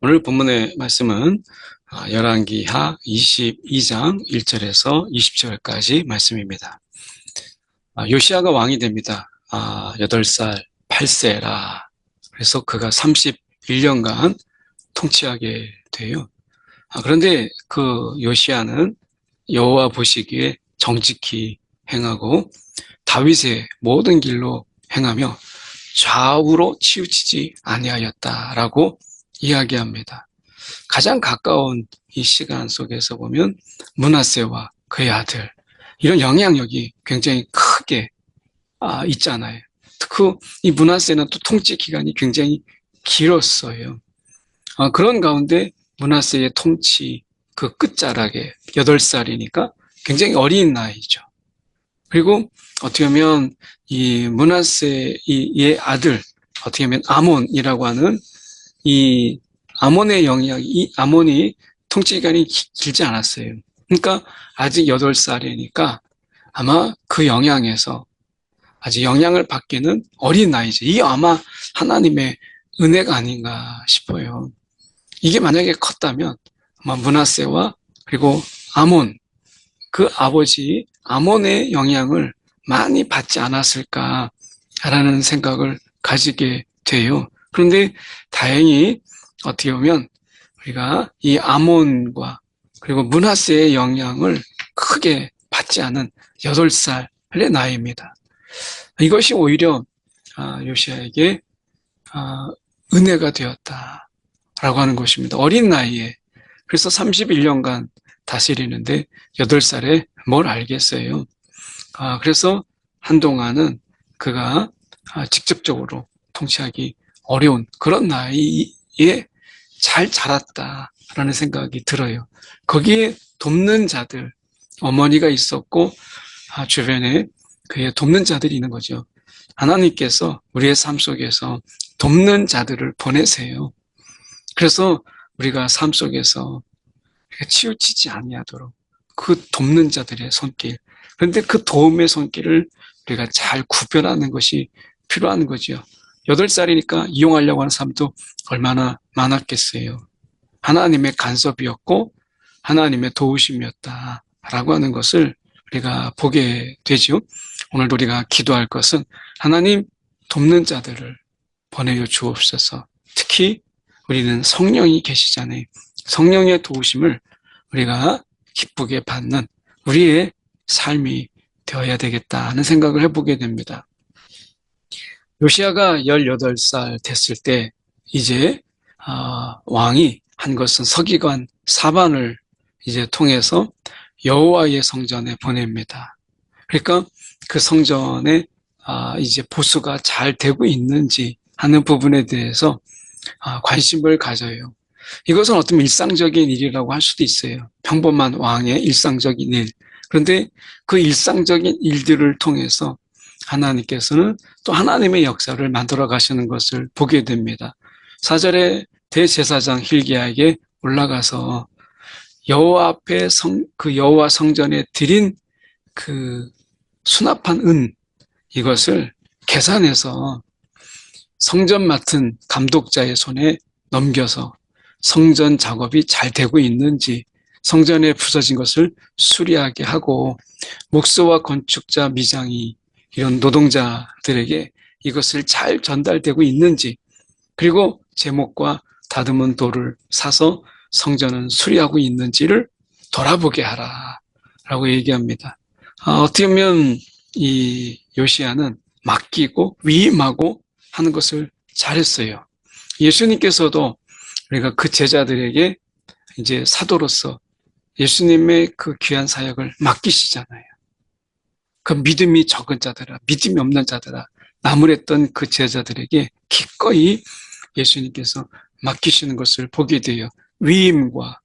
오늘 본문의 말씀은 아, 열왕기하 22장 1절에서 20절까지 말씀입니다. 아, 요시아가 왕이 됩니다. 8살 8세라. 그래서 그가 31년간 통치하게 돼요. 아, 그런데 그 요시아는 여호와 보시기에 정직히 행하고 다윗의 모든 길로 행하며 좌우로 치우치지 아니하였다라고 이야기합니다. 가장 가까운 이 시간 속에서 보면 문하세와 그의 아들 이런 영향력이 굉장히 크게 아, 있잖아요. 특히 이 문하세는 또 통치 기간이 굉장히 길었어요. 아, 그런 가운데 문하세의 통치 그 끝자락에 8살이니까 굉장히 어린 나이죠. 그리고 어떻게 보면 이 문하세의 아들 어떻게 보면 아몬이라고 하는 이 아몬의 영향, 이 아몬이 통치 기간이 길지 않았어요. 그러니까 아직 8살이니까 아마 그 영향에서 아직 영향을 받기는 어린 나이죠. 이 아마 하나님의 은혜가 아닌가 싶어요. 이게 만약에 컸다면 아마 문하세와 그리고 아몬 그 아버지 아몬의 영향을 많이 받지 않았을까라는 생각을 가지게 돼요. 그런데 다행히 어떻게 보면 우리가 이 아몬과 그리고 문하세의 영향을 크게 받지 않은 8살의 나이입니다. 이것이 오히려 아, 요시아에게 아, 은혜가 되었다라고 하는 것입니다. 어린 나이에 그래서 31년간 다스리는데 8살에 뭘 알겠어요. 아, 그래서 한동안은 그가 직접적으로 통치하기 어려운 그런 나이에 잘 자랐다라는 생각이 들어요. 거기에 돕는 자들, 어머니가 있었고, 아, 주변에 그의 돕는 자들이 있는 거죠. 하나님께서 우리의 삶 속에서 돕는 자들을 보내세요. 그래서 우리가 삶 속에서 치우치지 아니하도록 그 돕는 자들의 손길, 그런데 그 도움의 손길을 우리가 잘 구별하는 것이 필요한 거죠. 8살이니까 이용하려고 하는 사람도 얼마나 많았겠어요. 하나님의 간섭이었고 하나님의 도우심이었다라고 하는 것을 우리가 보게 되죠. 오늘도 우리가 기도할 것은 하나님 돕는 자들을 보내어 주옵소서. 특히 우리는 성령이 계시잖아요. 성령의 도우심을 우리가 기쁘게 받는 우리의 삶이 되어야 되겠다 하는 생각을 해보게 됩니다. 요시아가 18살 됐을 때 이제 아, 왕이 한 것은 서기관 사반을 이제 통해서 여호와의 성전에 보냅니다. 그러니까 그 성전에 아, 이제 보수가 잘 되고 있는지 하는 부분에 대해서 아, 관심을 가져요. 이것은 어떤 일상적인 일이라고 할 수도 있어요. 평범한 왕의 일상적인 일. 그런데 그 일상적인 일들을 통해서 하나님께서는 또 하나님의 역사를 만들어 가시는 것을 보게 됩니다. 사절에 대제사장 힐기야에게 올라가서 여호와 앞에 성, 그 여호와 성전에 드린 그 수납한 은 이것을 계산해서 성전 맡은 감독자의 손에 넘겨서 성전 작업이 잘 되고 있는지 성전에 부서진 것을 수리하게 하고 목수와 건축자 미장이 이런 노동자들에게 이것을 잘 전달되고 있는지 그리고 제목과 다듬은 돌을 사서 성전은 수리하고 있는지를 돌아보게 하라 라고 얘기합니다. 아, 어떻게 보면 이 요시아는 맡기고 위임하고 하는 것을 잘했어요. 예수님께서도 우리가 그 제자들에게 이제 사도로서 예수님의 그 귀한 사역을 맡기시잖아요. 그 믿음이 적은 자들아, 믿음이 없는 자들아, 나무랬던 그 제자들에게 기꺼이 예수님께서 맡기시는 것을 보게 돼요. 위임과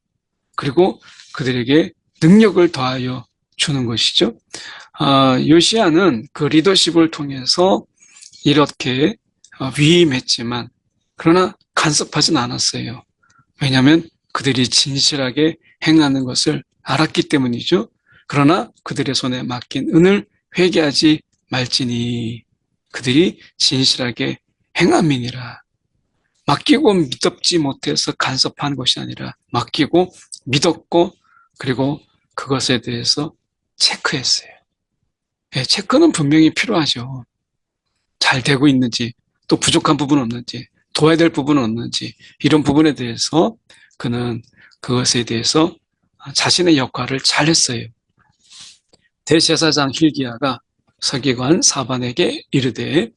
그리고 그들에게 능력을 더하여 주는 것이죠. 아, 요시아는 그 리더십을 통해서 이렇게 어, 위임했지만 그러나 간섭하진 않았어요. 왜냐하면 그들이 진실하게 행하는 것을 알았기 때문이죠. 그러나 그들의 손에 맡긴 은을 회개하지 말지니 그들이 진실하게 행함이니라. 맡기고 믿었지 못해서 간섭한 것이 아니라 맡기고 믿었고 그리고 그것에 대해서 체크했어요. 네, 체크는 분명히 필요하죠. 잘 되고 있는지 또 부족한 부분은 없는지 도와야 될 부분은 없는지 이런 부분에 대해서 그는 그것에 대해서 자신의 역할을 잘 했어요. 대제사장 힐기야가 서기관 사반에게 이르되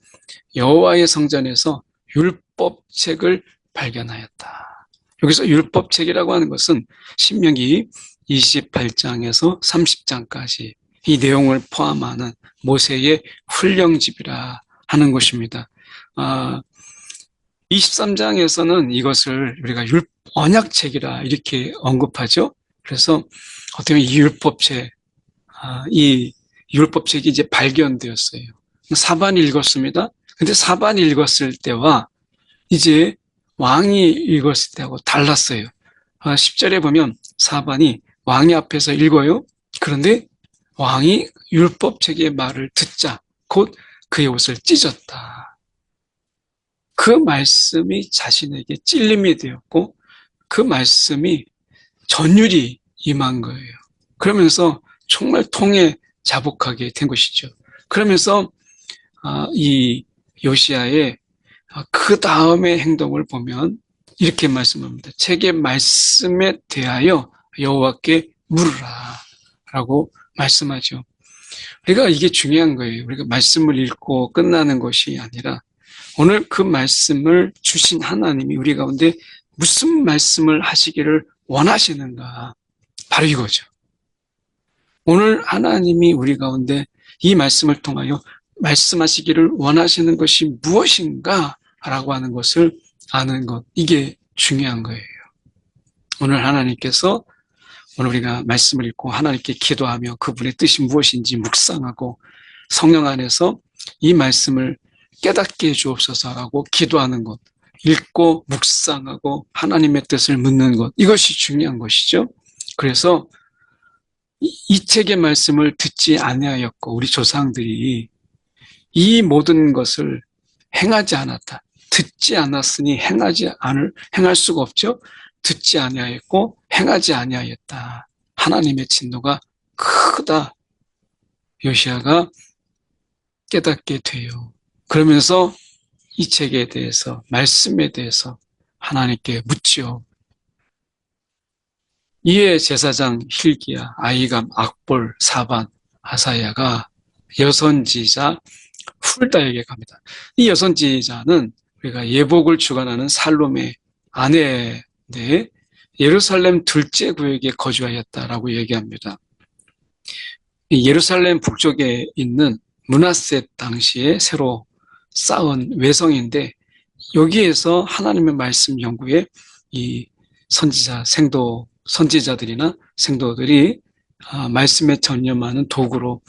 여호와의 성전에서 율법책을 발견하였다. 여기서 율법책이라고 하는 것은 신명기 28장에서 30장까지 이 내용을 포함하는 모세의 훈령집이라 하는 것입니다. 아, 23장에서는 이것을 우리가 율, 언약책이라 이렇게 언급하죠. 그래서 어떻게 보면 이 율법책, 아, 이 율법책이 이제 발견되었어요. 사반이 읽었습니다. 근데 사반이 읽었을 때와 이제 왕이 읽었을 때하고 달랐어요. 아, 10절에 보면 사반이 왕이 앞에서 읽어요. 그런데 왕이 율법책의 말을 듣자 곧 그의 옷을 찢었다. 그 말씀이 자신에게 찔림이 되었고 그 말씀이 전율이 임한 거예요. 그러면서 정말 통해 자복하게 된 것이죠. 그러면서 아, 이 요시아의 아, 그 다음의 행동을 보면 이렇게 말씀합니다. 책의 말씀에 대하여 여호와께 물으라 라고 말씀하죠. 우리가 이게 중요한 거예요. 우리가 말씀을 읽고 끝나는 것이 아니라 오늘 그 말씀을 주신 하나님이 우리 가운데 무슨 말씀을 하시기를 원하시는가. 바로 이거죠. 오늘 하나님이 우리 가운데 이 말씀을 통하여 말씀하시기를 원하시는 것이 무엇인가 라고 하는 것을 아는 것. 이게 중요한 거예요. 오늘 하나님께서 오늘 우리가 말씀을 읽고 하나님께 기도하며 그분의 뜻이 무엇인지 묵상하고 성령 안에서 이 말씀을 깨닫게 해주옵소서라고 기도하는 것, 읽고 묵상하고 하나님의 뜻을 묻는 것, 이것이 중요한 것이죠. 그래서 이 책의 말씀을 듣지 아니하였고 우리 조상들이 이 모든 것을 행하지 않았다. 듣지 않았으니 행하지 않을 행할 수가 없죠. 듣지 아니하였고 행하지 아니하였다. 하나님의 진노가 크다. 요시아가 깨닫게 돼요. 그러면서 이 책에 대해서 말씀에 대해서 하나님께 묻지요. 이에 제사장 힐기야, 아이감, 악볼, 사반, 아사야가 여선지자 훌다에게 갑니다. 이 여선지자는 우리가 예복을 주관하는 살롬의 아내인데 예루살렘 둘째 구역에 거주하였다라고 얘기합니다. 예루살렘 북쪽에 있는 문하셋 당시에 새로 쌓은 외성인데 여기에서 하나님의 말씀 연구에 이 선지자 생도 선지자들이나 생도들이 아, 말씀에 전념하는 도구로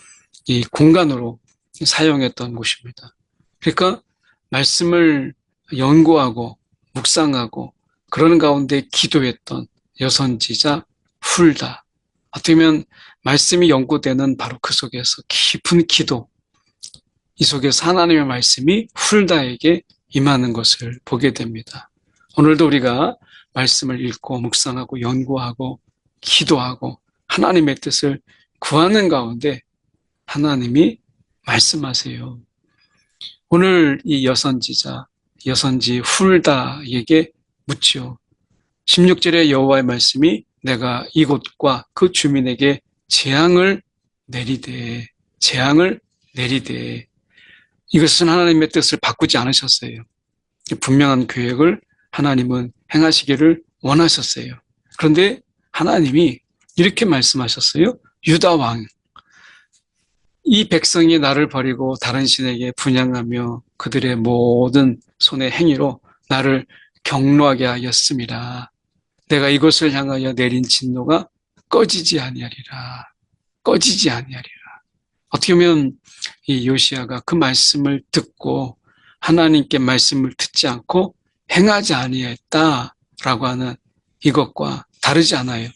이 공간으로 사용했던 곳입니다. 그러니까 말씀을 연구하고 묵상하고 그런 가운데 기도했던 여선지자 훌다. 어떻게 보면 말씀이 연구되는 바로 그 속에서 깊은 기도, 이 속에서 하나님의 말씀이 훌다에게 임하는 것을 보게 됩니다. 오늘도 우리가 말씀을 읽고 묵상하고 연구하고 기도하고 하나님의 뜻을 구하는 가운데 하나님이 말씀하세요. 오늘 이 여선지자, 여선지 훌다에게 묻지요. 16절의 여호와의 말씀이 내가 이곳과 그 주민에게 재앙을 내리되 재앙을 내리되 이것은 하나님의 뜻을 바꾸지 않으셨어요. 분명한 계획을 하나님은 행하시기를 원하셨어요. 그런데 하나님이 이렇게 말씀하셨어요. 유다 왕. 이 백성이 나를 버리고 다른 신에게 분양하며 그들의 모든 손의 행위로 나를 경로하게 하였습니다. 내가 이것을 향하여 내린 진노가 꺼지지 아니하리라. 꺼지지 아니하리라. 어떻게 보면 이 요시아가 그 말씀을 듣고 하나님께 말씀을 듣지 않고 행하지 아니했다라고 하는 이것과 다르지 않아요.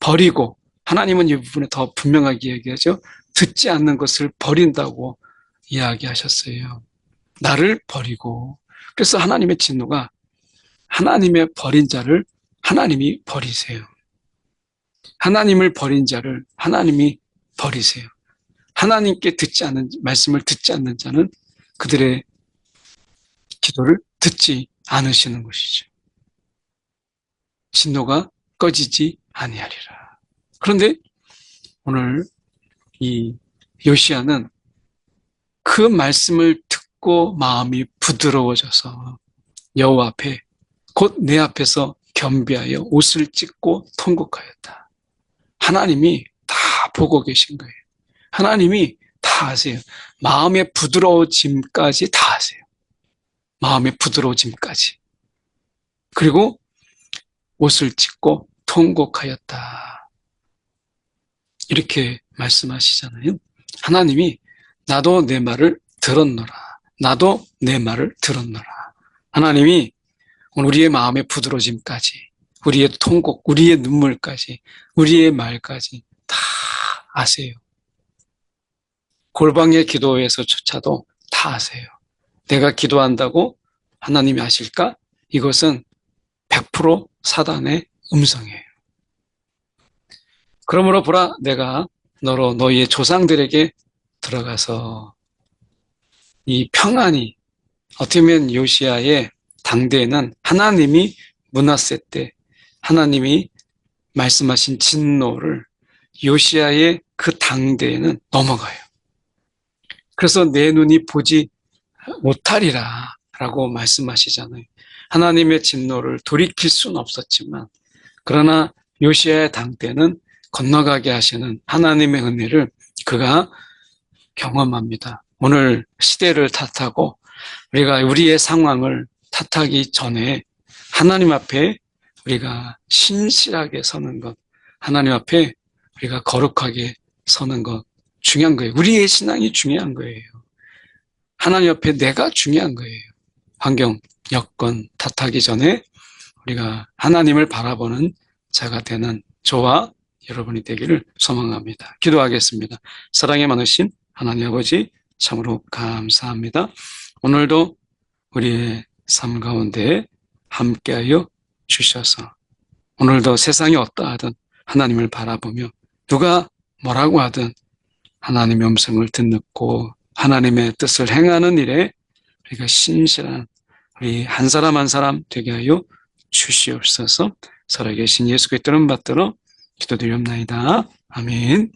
버리고 하나님은 이 부분에 더 분명하게 얘기하죠. 듣지 않는 것을 버린다고 이야기하셨어요. 나를 버리고 그래서 하나님의 진노가 하나님의 버린 자를 하나님이 버리세요. 하나님을 버린 자를 하나님이 버리세요. 하나님께 듣지 않는 말씀을 듣지 않는 자는 그들의 기도를 듣지 않으시는 것이죠. 진노가 꺼지지 아니하리라. 그런데 오늘 이 요시아는 그 말씀을 듣고 마음이 부드러워져서 여호와 앞에 곧 내 앞에서 겸비하여 옷을 찢고 통곡하였다. 하나님이 다 보고 계신 거예요. 하나님이 다 아세요. 마음의 부드러워짐까지 다 아세요. 마음의 부드러워짐까지. 그리고 옷을 찢고 통곡하였다. 이렇게 말씀하시잖아요. 하나님이 나도 내 말을 들었노라. 나도 내 말을 들었노라. 하나님이 우리의 마음의 부드러짐까지, 우리의 통곡, 우리의 눈물까지, 우리의 말까지 다 아세요. 골방의 기도에서조차도 다 아세요. 내가 기도한다고 하나님이 아실까? 이것은 100% 사단의 음성이에요. 그러므로 보라, 내가 너로 너희의 조상들에게 들어가서 이 평안이 어떻게 보면 요시아의 당대에는 하나님이 문하세 때 하나님이 말씀하신 진노를 요시아의 그 당대에는 넘어가요. 그래서 내 눈이 보지 못하리라 라고 말씀하시잖아요. 하나님의 진노를 돌이킬 수는 없었지만 그러나 요시아의 당 때는 건너가게 하시는 하나님의 은혜를 그가 경험합니다. 오늘 시대를 탓하고 우리가 우리의 상황을 탓하기 전에 하나님 앞에 우리가 신실하게 서는 것, 하나님 앞에 우리가 거룩하게 서는 것 중요한 거예요. 우리의 신앙이 중요한 거예요. 하나님 앞에 내가 중요한 거예요. 환경, 여건 탓하기 전에 우리가 하나님을 바라보는 자가 되는 저와 여러분이 되기를 소망합니다. 기도하겠습니다. 사랑에 많으신 하나님 아버지 참으로 감사합니다. 오늘도 우리의 삶 가운데 함께하여 주셔서 오늘도 세상이 어떠 하든 하나님을 바라보며 누가 뭐라고 하든 하나님의 음성을 듣고 하나님의 뜻을 행하는 일에 우리가 신실한 우리 한 사람 한 사람 되게 하여 주시옵소서 살아계신 예수 그리스도는 받들어 기도드리옵나이다. 아멘.